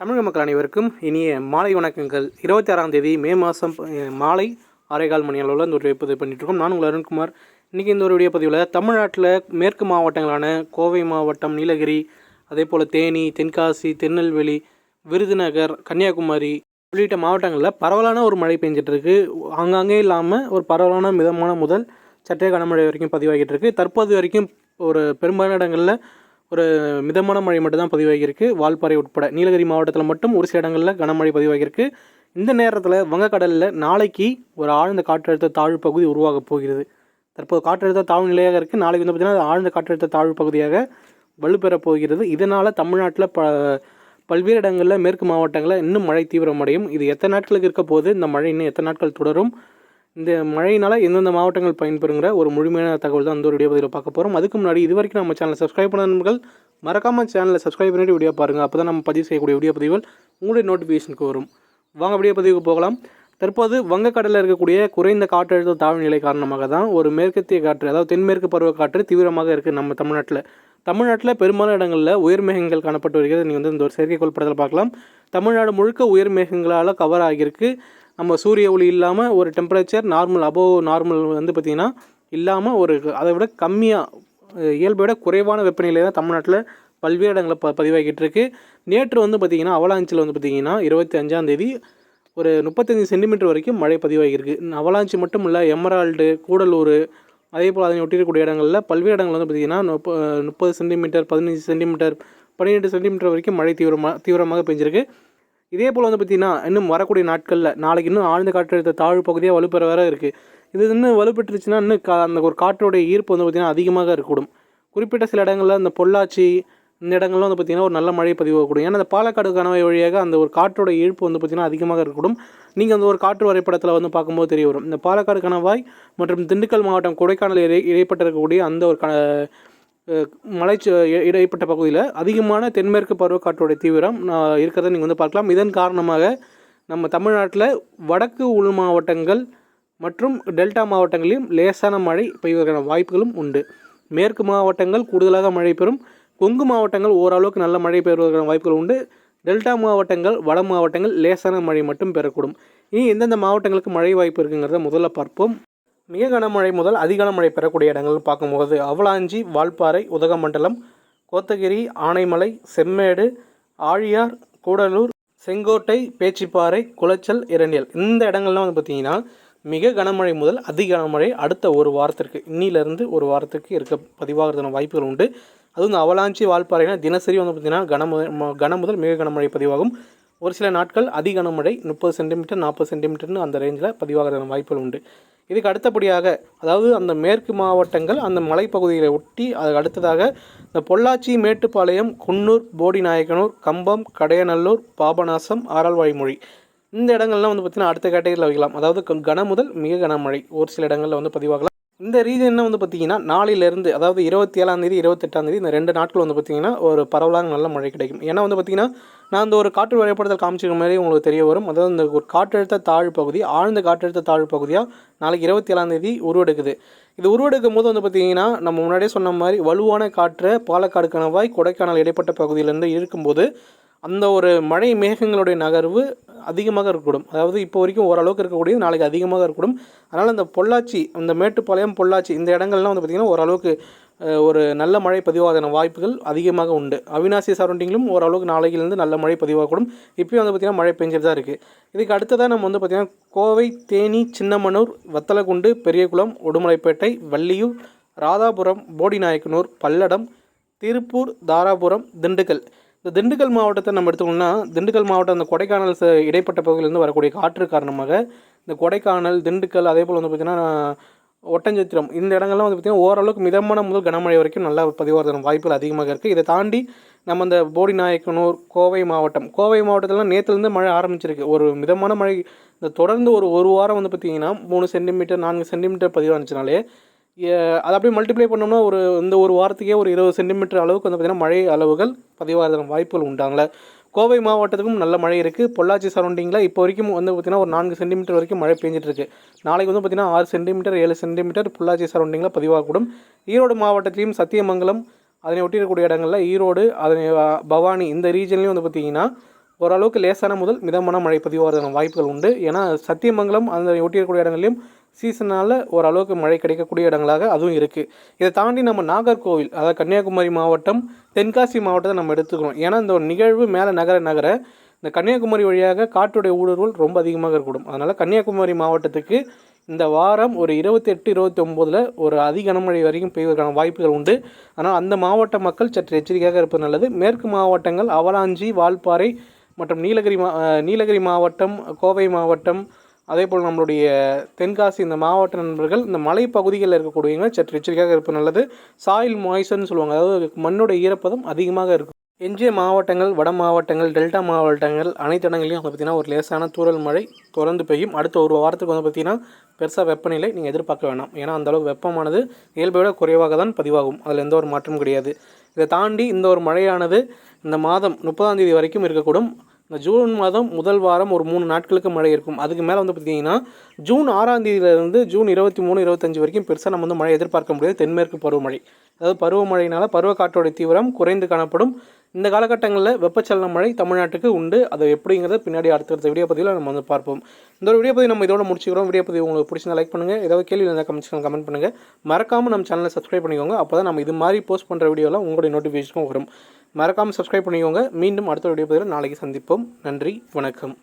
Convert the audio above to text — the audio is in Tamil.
தமிழக மக்கள் அனைவருக்கும் இனிய மாலை வணக்கங்கள். இருபத்தி ஆறாம் தேதி மே மாதம் மாலை ஆறேகால் மணி அளவில் இந்த ஒரு பதிவு பண்ணிகிட்ருக்கோம் நான் உங்கள் அருண்குமார். இன்றைக்கி இந்த ஒரு வீடியோ பதிவில் தமிழ்நாட்டில் மேற்கு மாவட்டங்களான கோவை மாவட்டம் நீலகிரி அதே போல் தேனி தென்காசி திருநெல்வேலி விருதுநகர் கன்னியாகுமரி உள்ளிட்ட மாவட்டங்களில் பரவலான ஒரு மழை பெஞ்சிட்ருக்கு அங்கங்கே இல்லாமல் ஒரு பரவலான மிதமான முதல் சற்றே கனமழை வரைக்கும் பதிவாகிட்டு இருக்கு. தற்போது வரைக்கும் ஒரு பெரும்பாலான இடங்களில் ஒரு மிதமான மழை மட்டும்தான் பதிவாகியிருக்கு. வால்பாறை உட்பட நீலகிரி மாவட்டத்தில் மட்டும் ஒரு சில இடங்களில் கனமழை பதிவாகியிருக்கு. இந்த நேரத்தில் வங்கக்கடலில் நாளைக்கு ஒரு ஆழ்ந்த காற்றழுத்த தாழ்வு பகுதி உருவாகப் போகிறது. தற்போது காற்றழுத்த தாழ்வு நிலையாக இருக்குது நாளைக்கு வந்து பார்த்திங்கன்னா அது ஆழ்ந்த காற்றழுத்த தாழ்வு பகுதியாக வலுப்பெறப் போகிறது. இதனால் தமிழ்நாட்டில் ப பல்வேறு இடங்களில் மேற்கு மாவட்டங்களில் இன்னும் மழை தீவிரமடையும். இது எத்தனை நாட்களுக்கு இருக்க போது இந்த மழை இன்னும் எத்தனை நாட்கள் தொடரும்? இந்த மழையினால் எந்தெந்த மாவட்டங்கள் பயன்பெறுங்கிற ஒரு முழுமையான தகவல் தான் இந்த ஒரு வீடியோ பதிவில் பார்க்க போகிறோம் அதுக்கு முன்னாடி இது வரைக்கும் நம்ம சேனலை சப்ஸ்கிரைப் பண்ண நண்பர்கள் மறக்காமல் சேனலை சப்ஸ்கிரைப் பண்ணிட்டு வீடியோ பாருங்கள் அப்போ தான் நம்ம பதிவு செய்யக்கூடிய வீடியோ பதிவுகள் உங்களுடைய நோட்டிஃபிகேஷனுக்கு வரும். வாங்க வீடியோ பதிவுக்கு போகலாம். தற்போது வங்கக்கடலில் இருக்கக்கூடிய குறைந்த காற்றழுத்த தாழ்வு நிலை காரணமாக தான் ஒரு மேற்கத்திய காற்று அதாவது தென்மேற்கு பருவக்காற்று தீவிரமாக இருக்குது நம்ம தமிழ்நாட்டில். தமிழ்நாட்டில் பெரும்பாலான இடங்களில் உயர் மேகங்கள் காணப்பட்டு வருகிறது. நீங்கள் வந்து இந்த ஒரு செயற்கைக்கோள் படத்தில் பார்க்கலாம். தமிழ்நாடு முழுக்க உயர் மேகங்களால் கவர் ஆகியிருக்கு. நம்ம சூரிய ஒளி இல்லாமல் ஒரு டெம்பரேச்சர் நார்மல் அபோவ் நார்மல் வந்து பார்த்திங்கன்னா இல்லாமல் ஒரு அதை விட கம்மியாக இயல்பை விட குறைவான வெப்பநிலை தான் தமிழ்நாட்டில் பல்வேறு இடங்களில் ப பதிவாகிட்டு இருக்கு. நேற்று வந்து பார்த்திங்கன்னா அவலாஞ்சில் வந்து பார்த்திங்கன்னா இருபத்தி அஞ்சாந்தேதி ஒரு முப்பத்தஞ்சு சென்டிமீட்டர் வரைக்கும் மழை பதிவாகியிருக்கு அவலாஞ்சி மட்டும் இல்லை எமரால்டு கூடலூர் அதே போல் அதனை ஒட்டியிருக்கக்கூடிய இடங்களில் பல்வேறு இடங்கள் வந்து பார்த்திங்கன்னா முப்ப முப்பது சென்டிமீட்டர் பதினஞ்சு சென்டிமீட்டர் பன்னிரெண்டு சென்டிமீட்டர் வரைக்கும் மழை தீவிரமாக தீவிரமாக பெஞ்சிருக்கு. இதே போல் வந்து பார்த்திங்கன்னா இன்னும் வரக்கூடிய நாட்களில் நாளைக்கு இன்னும் ஆழ்ந்த காற்றழுத்த தாழ்வு பகுதியாக வலுப்பெற வர இருக்குது இது இன்னும் வலுப்பெற்றுச்சுன்னா இன்னும் கா அந்த ஒரு காற்றோடைய ஈர்ப்பு வந்து பார்த்திங்கன்னா அதிகமாக இருக்கக்கூடும். குறிப்பிட்ட சில இடங்களில் இந்த பொள்ளாச்சி இந்த இடங்கள்லாம் வந்து பார்த்திங்கன்னா ஒரு நல்ல மழை பதிவாகக்கூடும் ஏன்னா அந்த பாலக்காடு கணவாய் வழியாக அந்த ஒரு காற்றோட ஈர்ப்பு வந்து பார்த்திங்கன்னா அதிகமாக இருக்கக்கூடும். நீங்கள் அந்த ஒரு காற்று வரைபடத்தில் வந்து பார்க்கும்போது தெரிய வரும். இந்த பாலக்காடு கணவாய் மற்றும் திண்டுக்கல் மாவட்டம் கொடைக்கானல் இடை இடைப்பட்டிருக்கக்கூடிய அந்த ஒரு க மலை இடைப்பட்ட பகுதியில் அதிகமான தென்மேற்கு பருவக்காற்றோடைய தீவிரம் இருக்கிறத நீங்கள் வந்து பார்க்கலாம். இதன் காரணமாக நம்ம தமிழ்நாட்டில் வடக்கு உள் மாவட்டங்கள் மற்றும் டெல்டா மாவட்டங்களிலும் லேசான மழை பெய்வதற்கான வாய்ப்புகளும் உண்டு. மேற்கு மாவட்டங்கள் கூடுதலாக மழை பெறும். கொங்கு மாவட்டங்கள் ஓரளவுக்கு நல்ல மழை பெறுவதற்கான வாய்ப்புகள் உண்டு. டெல்டா மாவட்டங்கள் வட மாவட்டங்கள் லேசான மழை மட்டும் பெறக்கூடும். இனி எந்தெந்த மாவட்டங்களுக்கு மழை வாய்ப்பு இருக்குங்கிறத முதல்ல பார்ப்போம். மிக கனமழை முதல் அதிக கனமழை பெறக்கூடிய இடங்கள்னு பார்க்கும்போது அவலாஞ்சி வால்பாறை உதகமண்டலம் கோத்தகிரி ஆனைமலை செம்மேடு ஆழியார் கூடலூர் செங்கோட்டை பேச்சிப்பாறை குளச்சல் இரண்டியல் இந்த இடங்கள்லாம் வந்து பார்த்திங்கன்னா மிக கனமழை முதல் அதிக கனமழை அடுத்த ஒரு வாரத்திற்கு இன்னிலிருந்து ஒரு வாரத்திற்கு இருக்க பதிவாகிறதுன வாய்ப்புகள் உண்டு. அதுவும் இந்த அவலாஞ்சி வால்பாறைனா தினசரி வந்து பார்த்திங்கன்னா கன கன முதல் மிக கனமழை பதிவாகும். ஒரு சில நாட்கள் அதிக கனமழை முப்பது சென்டிமீட்டர் நாற்பது சென்டிமீட்டர்னு அந்த ரேஞ்சில் பதிவாகிற வாய்ப்புகள் உண்டு. இதுக்கு அடுத்தபடியாக அதாவது அந்த மேற்கு மாவட்டங்கள் அந்த மலைப்பகுதிகளை ஒட்டி அதுக்கு அடுத்ததாக இந்த பொள்ளாச்சி மேட்டுப்பாளையம் குன்னூர் போடிநாயக்கனூர் கம்பம் கடையநல்லூர் பாபநாசம் ஆரல்வாய்மொழி. இந்த இடங்கள்லாம் வந்து பார்த்திங்கன்னா அடுத்த கேட்டகரியில் வைக்கலாம். அதாவது கன முதல் மிக கனமழை ஒரு சில இடங்களில் வந்து பதிவாகலாம். இந்த ரீஜன் வந்து பார்த்திங்கன்னா நாளையிலேருந்து அதாவது இருபத்தி ஏழாந்தேதி இருபத்தெட்டாந்தேதி இந்த ரெண்டு நாட்கள் வந்து பார்த்திங்கன்னா ஒரு பரவலாக நல்ல மழை கிடைக்கும். ஏன்னா வந்து பார்த்திங்கன்னா நான் அந்த ஒரு காற்று வரைபடத்தில் காமிச்சிருக்க மாதிரி உங்களுக்கு தெரிய வரும். அதாவது இந்த ஒரு காற்றழுத்த தாழ்வு பகுதி ஆழ்ந்த காற்றழுத்த தாழ்வு பகுதியாக நாளைக்கு இருபத்தி ஏழாந்தேதி உருவெடுக்குது. இது உருவெடுக்கும் போது வந்து பார்த்திங்கன்னா நம்ம முன்னாடியே சொன்ன மாதிரி வலுவான காற்று பாலக்காடு கணவாய் கொடைக்கானல் இடைப்பட்ட பகுதியிலேருந்து இருக்கும்போது அந்த ஒரு மழை மேகங்களுடைய நகர்வு அதிகமாக இருக்கக்கூடும். அதாவது இப்போ வரைக்கும் ஓரளவுக்கு இருக்கக்கூடியது நாளைக்கு அதிகமாக இருக்கக்கூடும். அதனால் இந்த பொள்ளாச்சி அந்த மேட்டுப்பாளையம் பொள்ளாச்சி இந்த இடங்கள்லாம் வந்து பார்த்திங்கன்னா ஓரளவுக்கு ஒரு நல்ல மழை பதிவாகின வாய்ப்புகள் அதிகமாக உண்டு. அவினாசி சரௌண்டிங்கிலும் ஓரளவுக்கு நாளைக்கிலேருந்து நல்ல மழை பதிவாகக்கூடும். இப்போயும் வந்து பார்த்திங்கன்னா மழை பெஞ்சிட்டு தான் இருக்குது இதுக்கு அடுத்ததாக நம்ம வந்து பார்த்திங்கன்னா கோவை தேனி சின்னமனூர் வத்தலகுண்டு பெரியகுளம் உடுமலைப்பேட்டை வள்ளியூர் ராதாபுரம் போடிநாயக்கனூர் பல்லடம் திருப்பூர் தாராபுரம் திண்டுக்கல். இந்த திண்டுக்கல் மாவட்டத்தை நம்ம எடுத்துக்கணும்னா திண்டுக்கல் மாவட்டம் அந்த கொடைக்கானல் இடைப்பட்ட பகுதியிலேருந்து வரக்கூடிய காற்று காரணமாக இந்த கொடைக்கானல் திண்டுக்கல் அதே போல் வந்து பார்த்திங்கன்னா ஒட்டஞ்சத்திரம் இந்த இடங்கள்லாம் வந்து பார்த்திங்கன்னா ஓரளவுக்கு மிதமான முதல் கனமழை வரைக்கும் நல்லா பதிவாகிறதுன வாய்ப்புகள் அதிகமாக இருக்குது இதை தாண்டி நம்ம இந்த போடி நாயக்கனூர் கோவை மாவட்டம் கோவை மாவட்டத்திலாம் நேற்றுலேருந்து மழை ஆரம்பிச்சிருக்கு. ஒரு மிதமான மழை இந்த தொடர்ந்து ஒரு ஒரு வாரம் வந்து பார்த்திங்கன்னா மூணு சென்டிமீட்டர் நான்கு சென்டிமீட்டர் பதிவானுச்சுனாலே அதை அப்படியே மல்டிப்ளை பண்ணோம்னா ஒரு இந்த ஒரு வாரத்துக்கே ஒரு இருபது சென்டிமீட்டர் அளவுக்கு வந்து பார்த்திங்கன்னா மழை அளவுகள் பதிவாகிறதுன வாய்ப்புகள் உண்டாங்களே கோவை மாவட்டத்துக்கும் நல்ல மழை இருக்குது பொள்ளாச்சி சரௌண்டிங்கில் இப்போ வரைக்கும் வந்து பார்த்திங்கன்னா ஒரு நான்கு சென்டிமீட்டர் வரைக்கும் மழை பெஞ்சிட்டு இருக்கு நாளைக்கு வந்து பார்த்திங்கன்னா ஆறு சென்டிமீட்டர் ஏழு சென்டிமீட்டர் பொள்ளாச்சி சரௌண்டிங்கில் பதிவாகக்கூடும். ஈரோடு மாவட்டத்திலையும் சத்தியமங்கலம் அதனை ஒட்டியிருக்கக்கூடிய இடங்களில் ஈரோடு அதனை பவானி இந்த ரீஜன்லேயும் வந்து பார்த்திங்கன்னா ஓரளவுக்கு லேசான முதல் மிதமான மழை பதிவாகிறதுக்கான வாய்ப்புகள் உண்டு. ஏன்னா சத்தியமங்கலம் அதனை ஒட்டியிருக்கக்கூடிய இடங்கள்லையும் சீசனால் ஓரளவுக்கு மழை கிடைக்கக்கூடிய இடங்களாக அதுவும் இருக்குது இதை தாண்டி நம்ம நாகர்கோவில் அதாவது கன்னியாகுமரி மாவட்டம் தென்காசி மாவட்டத்தை நம்ம எடுத்துக்கிறோம் ஏன்னா இந்த ஒரு நிகழ்வு மேலே நகர நகர இந்த கன்னியாகுமரி வழியாக காற்றுடைய ஊடுருவல் ரொம்ப அதிகமாக இருக்கக்கூடும் அதனால் கன்னியாகுமரி மாவட்டத்துக்கு இந்த வாரம் ஒரு இருபத்தெட்டு இருபத்தி ஒம்போதில் ஒரு அதிக கனமழை வரைக்கும் பெய்வதற்கான வாய்ப்புகள் உண்டு. ஆனால் அந்த மாவட்ட மக்கள் சற்று எச்சரிக்கையாக இருப்பது நல்லது. மேற்கு மாவட்டங்கள் அவலாஞ்சி வால்பாறை மற்றும் நீலகிரி மா நீலகிரி மாவட்டம் கோவை மாவட்டம் அதே போல் நம்மளுடைய தென்காசி இந்த மாவட்ட நண்பர்கள் இந்த மலைப்பகுதிகளில் இருக்கக்கூடியவங்க சற்று எச்சரிக்கையாக இருப்பது நல்லது. சாயில் மாய்ச்சர்னு சொல்லுவாங்க. அதாவது மண்ணோட ஈரப்பதம் அதிகமாக இருக்கும். எஞ்சிய மாவட்டங்கள் வட மாவட்டங்கள் டெல்டா மாவட்டங்கள் அனைத்து இடங்களையும் வந்து பார்த்திங்கன்னா ஒரு லேசான தூறல் மழை தொடர்ந்து பெய்யும். அடுத்த ஒரு வாரத்துக்கு வந்து பார்த்திங்கன்னா பெருசாக வெப்பநிலை நீங்கள் எதிர்பார்க்க வேணாம். ஏன்னா அந்தளவு வெப்பமானது இயல்பை விட குறைவாக தான் பதிவாகும். அதில் எந்த ஒரு மாற்றமும் கிடையாது. இதை தாண்டி இந்த ஒரு மழையானது இந்த மாதம் முப்பதாம் தேதி வரைக்கும் இருக்கக்கூடும். இந்த ஜூன் மாதம் முதல் வாரம் ஒரு மூணு நாட்களுக்கு மழை இருக்கும். அதுக்கு மேலே வந்து பார்த்திங்கன்னா ஜூன் ஆறாம் தேதியிலேருந்து ஜூன் இருபத்தி மூணு இருபத்தஞ்சு வரைக்கும் பெருசாக நம்ம வந்து மழை எதிர்பார்க்க முடியாது. தென்மேற்கு பருவமழை. அதாவது பருவமழையினால் பருவக்காற்றோட தீவிரம் குறைந்து காணப்படும். இந்த காலகட்டங்களில் வெப்பச்சலன மழை தமிழ்நாட்டுக்கு உண்டு. அது எப்படிங்கிறத பின்னாடி அடுத்தடுத்த வீடியோ பதிவில் நம்ம வந்து பார்ப்போம். இந்த ஒரு வீடியோ பதிவு நம்ம இதோட முடிச்சுக்கிறோம். வீடியோ பதிவு உங்களுக்கு பிடிச்சிருந்தா லைக் பண்ணுங்கள் ஏதாவது கேள்வி இருந்தால் கமெண்ட்ஸ் கமெண்ட் பண்ணுங்கள் மறக்காமல் நம்ம சேனலை சப்ஸ்கிரைப் பண்ணிக்கோங்க. அப்போ தான் நம்ம இது மாதிரி போஸ்ட் பண்ணுற வீடியோலாம் உங்களுடைய நோட்டிஃபிகேஷனும் வரும். மறக்காமல் சப்ஸ்கிரைப் பண்ணிக்கோங்க. மீண்டும் அடுத்த வீடியோ பதிவில் நாளைக்கு சந்திப்போம். நன்றி வணக்கம்.